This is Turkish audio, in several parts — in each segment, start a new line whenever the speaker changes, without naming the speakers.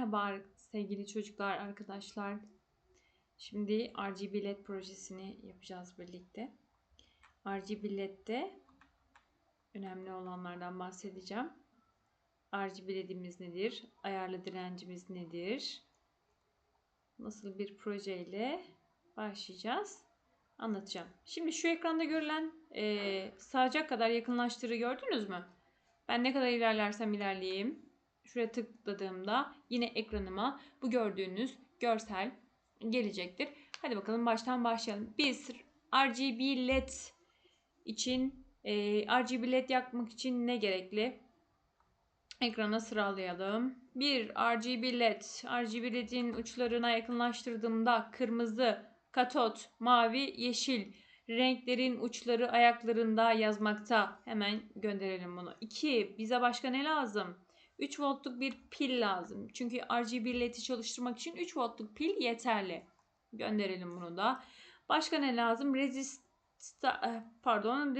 Merhaba sevgili çocuklar, arkadaşlar. Şimdi RGB LED projesini yapacağız birlikte. RGB LED'de önemli olanlardan bahsedeceğim. RGB LED'imiz nedir? Ayarlı direncimiz nedir? Nasıl bir projeyle başlayacağız? Anlatacağım. Şimdi şu ekranda görülen e, sağacak kadar yakınlaştırı gördünüz mü? Ben ne kadar ilerlersem ilerleyeyim şuraya tıkladığımda yine ekranıma bu gördüğünüz görsel gelecektir. Hadi bakalım baştan başlayalım. Biz RGB LED için e, RGB LED yakmak için ne gerekli? Ekrana sıralayalım. 1. RGB LED. RGB LED'in uçlarına yakınlaştırdığımda kırmızı, katot, mavi, yeşil renklerin uçları ayaklarında yazmakta. Hemen gönderelim bunu. 2. Bize başka ne lazım? 3 voltluk bir pil lazım. Çünkü RGB LED'i çalıştırmak için 3 voltluk pil yeterli. Gönderelim bunu da. Başka ne lazım? Resist eh, pardon,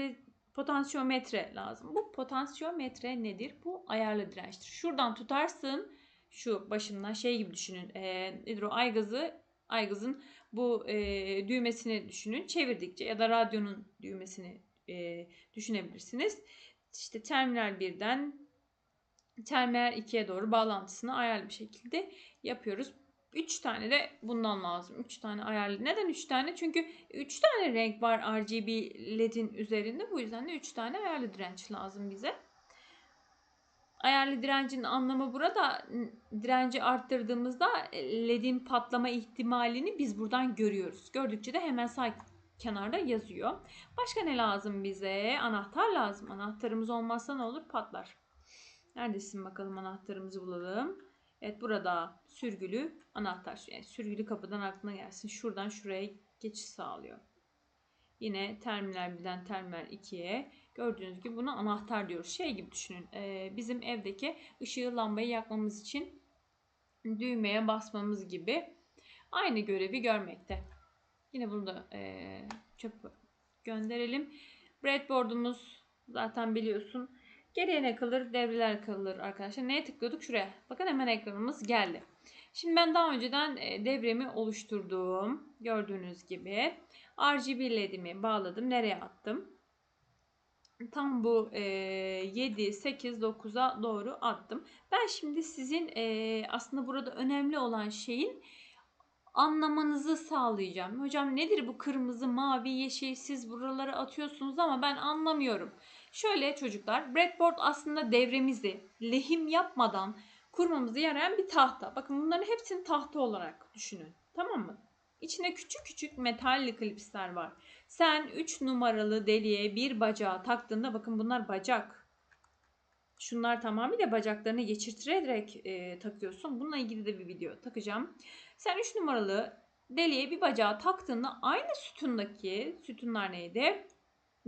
potansiyometre lazım. Bu potansiyometre nedir? Bu ayarlı dirençtir. Şuradan tutarsın. Şu başından şey gibi düşünün. E, nedir o? Aygazı aygazın bu e, düğmesini düşünün. Çevirdikçe ya da radyonun düğmesini e, düşünebilirsiniz. İşte terminal birden terminal 2'ye doğru bağlantısını ayarlı bir şekilde yapıyoruz. 3 tane de bundan lazım. 3 tane ayarlı. Neden 3 tane? Çünkü 3 tane renk var RGB LED'in üzerinde. Bu yüzden de 3 tane ayarlı direnç lazım bize. Ayarlı direncin anlamı burada direnci arttırdığımızda LED'in patlama ihtimalini biz buradan görüyoruz. Gördükçe de hemen sağ kenarda yazıyor. Başka ne lazım bize? Anahtar lazım. Anahtarımız olmazsa ne olur? Patlar. Neredesin bakalım anahtarımızı bulalım. Evet burada sürgülü anahtar. Yani sürgülü kapıdan aklına gelsin. Şuradan şuraya geçiş sağlıyor. Yine terminal 1'den terminal 2'ye gördüğünüz gibi buna anahtar diyoruz. Şey gibi düşünün. E, bizim evdeki ışığı lambayı yakmamız için düğmeye basmamız gibi aynı görevi görmekte. Yine bunu da e, çöp gönderelim. Breadboard'umuz zaten biliyorsun Geriye ne kalır? Devreler kalır arkadaşlar. Neye tıklıyorduk? Şuraya. Bakın hemen ekranımız geldi. Şimdi ben daha önceden e, devremi oluşturduğum gördüğünüz gibi RGB ledimi bağladım. Nereye attım? Tam bu e, 7, 8, 9'a doğru attım. Ben şimdi sizin e, aslında burada önemli olan şeyin anlamanızı sağlayacağım. Hocam nedir bu kırmızı, mavi, yeşil siz buralara atıyorsunuz ama ben anlamıyorum. Şöyle çocuklar breadboard aslında devremizi lehim yapmadan kurmamızı yarayan bir tahta. Bakın bunların hepsini tahta olarak düşünün. Tamam mı? İçine küçük küçük metalli klipsler var. Sen 3 numaralı deliğe bir bacağı taktığında bakın bunlar bacak. Şunlar tamamıyla bacaklarını geçirterek e, takıyorsun. Bununla ilgili de bir video takacağım. Sen 3 numaralı deliğe bir bacağı taktığında aynı sütundaki sütunlar neydi?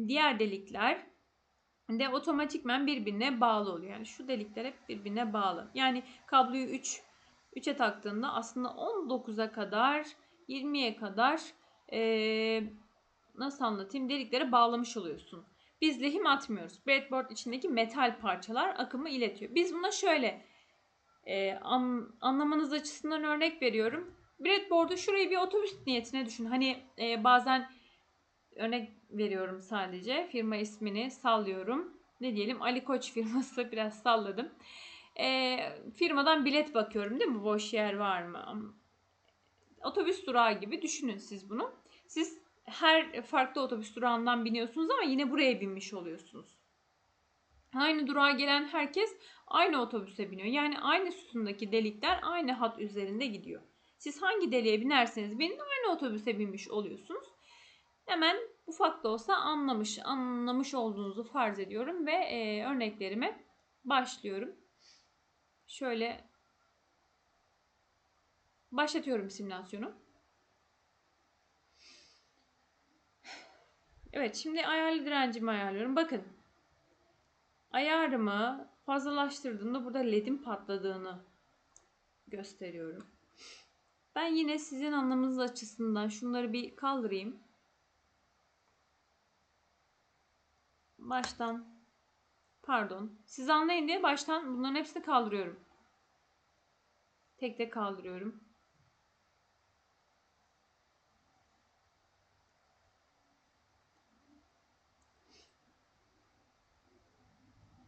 Diğer delikler de otomatikmen birbirine bağlı oluyor. Yani şu delikler hep birbirine bağlı. Yani kabloyu 3 3'e taktığında aslında 19'a kadar 20'ye kadar ee, nasıl anlatayım deliklere bağlamış oluyorsun. Biz lehim atmıyoruz. Breadboard içindeki metal parçalar akımı iletiyor. Biz buna şöyle e, an, anlamanız açısından örnek veriyorum. Breadboard'u şurayı bir otobüs niyetine düşün. Hani e, bazen örnek veriyorum sadece. Firma ismini sallıyorum. Ne diyelim Ali Koç firması biraz salladım. E, firmadan bilet bakıyorum değil mi? Boş yer var mı? Otobüs durağı gibi düşünün siz bunu. Siz her farklı otobüs durağından biniyorsunuz ama yine buraya binmiş oluyorsunuz. Aynı durağa gelen herkes aynı otobüse biniyor. Yani aynı sütundaki delikler aynı hat üzerinde gidiyor. Siz hangi deliğe binerseniz binin aynı otobüse binmiş oluyorsunuz. Hemen ufak da olsa anlamış, anlamış olduğunuzu farz ediyorum ve e, örneklerime başlıyorum. Şöyle başlatıyorum simülasyonu. Evet şimdi ayarlı direncimi ayarlıyorum. Bakın ayarımı fazlalaştırdığımda burada ledin patladığını gösteriyorum. Ben yine sizin anlamınız açısından şunları bir kaldırayım. Baştan pardon. Siz anlayın diye baştan bunların hepsini kaldırıyorum. Tek tek kaldırıyorum.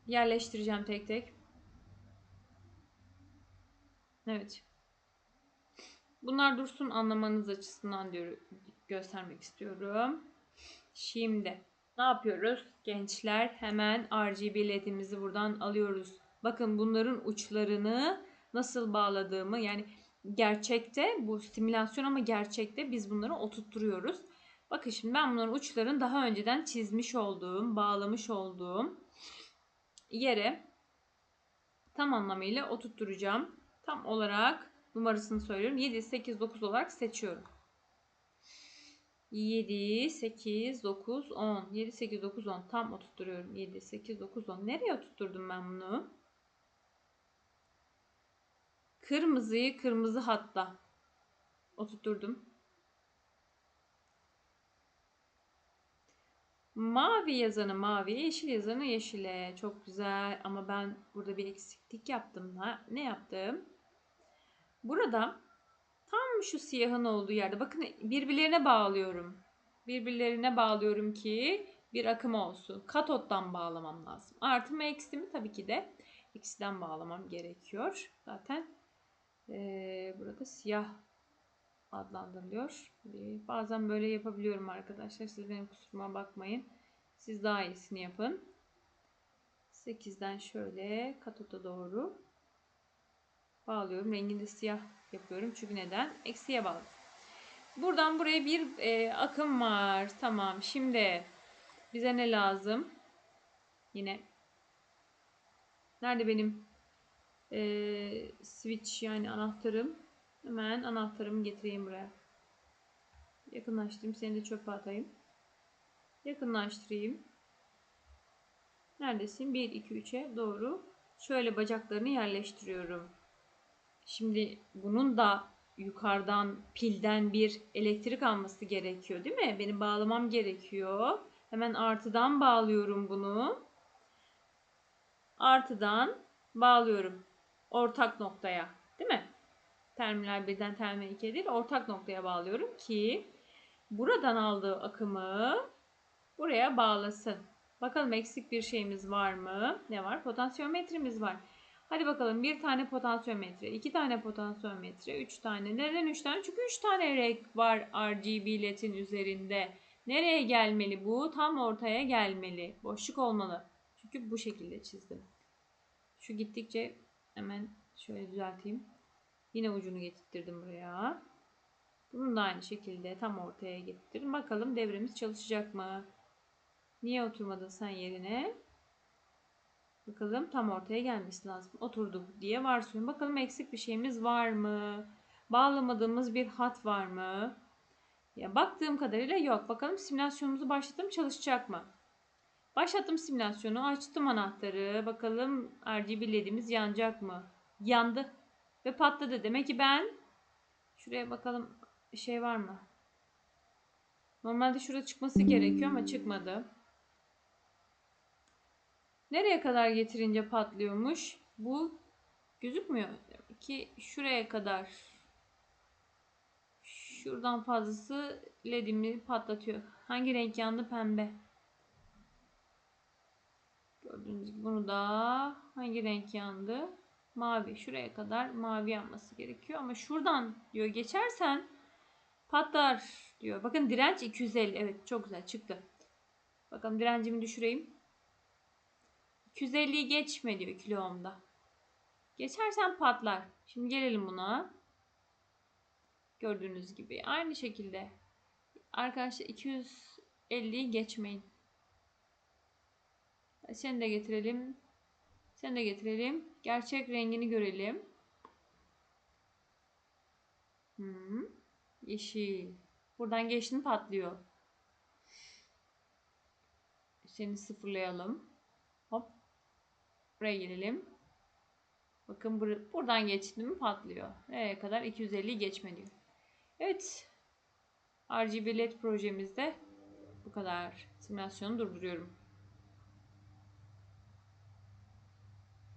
Yerleştireceğim tek tek. Evet. Bunlar dursun anlamanız açısından diyor, göstermek istiyorum. Şimdi ne yapıyoruz? Gençler hemen RGB ledimizi buradan alıyoruz. Bakın bunların uçlarını nasıl bağladığımı yani gerçekte bu simülasyon ama gerçekte biz bunları oturtturuyoruz. Bakın şimdi ben bunların uçlarını daha önceden çizmiş olduğum, bağlamış olduğum yere tam anlamıyla oturtturacağım. Tam olarak numarasını söylüyorum. 7, 8, 9 olarak seçiyorum. 7, 8, 9, 10. 7, 8, 9, 10. Tam oturtturuyorum. 7, 8, 9, 10. Nereye oturtturdum ben bunu? Kırmızıyı kırmızı hatta oturtturdum. Mavi yazanı maviye, yeşil yazanı yeşile. Çok güzel ama ben burada bir eksiklik yaptım. Ne yaptım? Burada tam şu siyahın olduğu yerde bakın birbirlerine bağlıyorum. Birbirlerine bağlıyorum ki bir akım olsun. Katottan bağlamam lazım. Artı mı eksi mi? Tabii ki de eksiden bağlamam gerekiyor. Zaten ee, burada siyah adlandırılıyor. Bazen böyle yapabiliyorum arkadaşlar. Siz benim kusuruma bakmayın. Siz daha iyisini yapın. 8'den şöyle katota doğru bağlıyorum. Rengini de siyah yapıyorum. Çünkü neden? Eksiye bağlı. Buradan buraya bir e, akım var. Tamam. Şimdi bize ne lazım? Yine nerede benim e, switch yani anahtarım? Hemen anahtarımı getireyim buraya. Yakınlaştırayım. Seni de çöpe atayım. Yakınlaştırayım. Neredesin? 1, 2, 3'e doğru. Şöyle bacaklarını yerleştiriyorum. Şimdi bunun da yukarıdan pilden bir elektrik alması gerekiyor değil mi? Benim bağlamam gerekiyor. Hemen artıdan bağlıyorum bunu. Artıdan bağlıyorum. Ortak noktaya. Değil mi? Terminal 1'den terminal 2'ye değil ortak noktaya bağlıyorum ki buradan aldığı akımı buraya bağlasın. Bakalım eksik bir şeyimiz var mı? Ne var? Potansiyometremiz var. Hadi bakalım bir tane potansiyometre, iki tane potansiyometre, üç tane. Neden üç tane? Çünkü üç tane renk var RGB led'in üzerinde. Nereye gelmeli bu? Tam ortaya gelmeli. Boşluk olmalı. Çünkü bu şekilde çizdim. Şu gittikçe hemen şöyle düzelteyim. Yine ucunu getirttirdim buraya. Bunu da aynı şekilde tam ortaya getirdim. Bakalım devremiz çalışacak mı? Niye oturmadın sen yerine? Bakalım tam ortaya gelmesi lazım. Oturdu diye varsayıyorum. Bakalım eksik bir şeyimiz var mı? Bağlamadığımız bir hat var mı? Ya baktığım kadarıyla yok. Bakalım simülasyonumuzu başlattım çalışacak mı? Başlattım simülasyonu. Açtım anahtarı. Bakalım RGB ledimiz yanacak mı? Yandı. Ve patladı. Demek ki ben şuraya bakalım şey var mı? Normalde şurada çıkması gerekiyor ama çıkmadı. Nereye kadar getirince patlıyormuş? Bu gözükmüyor. Ki şuraya kadar. Şuradan fazlası ledimi patlatıyor. Hangi renk yandı? Pembe. Gördüğünüz gibi bunu da hangi renk yandı? Mavi. Şuraya kadar mavi yanması gerekiyor. Ama şuradan diyor geçersen patlar diyor. Bakın direnç 250. Evet çok güzel çıktı. Bakalım direncimi düşüreyim. 250'yi geçme diyor kilo ohmda. Geçersen patlar. Şimdi gelelim buna. Gördüğünüz gibi aynı şekilde. Arkadaşlar 250'yi geçmeyin. Seni de getirelim. Seni de getirelim. Gerçek rengini görelim. Hmm. Yeşil. Buradan geçtin patlıyor. Seni sıfırlayalım. Hop. Buraya gelelim. Bakın bur buradan geçti mi patlıyor. Nereye kadar? 250 geçme diyor. Evet. RGB LED projemizde bu kadar. Simülasyonu durduruyorum.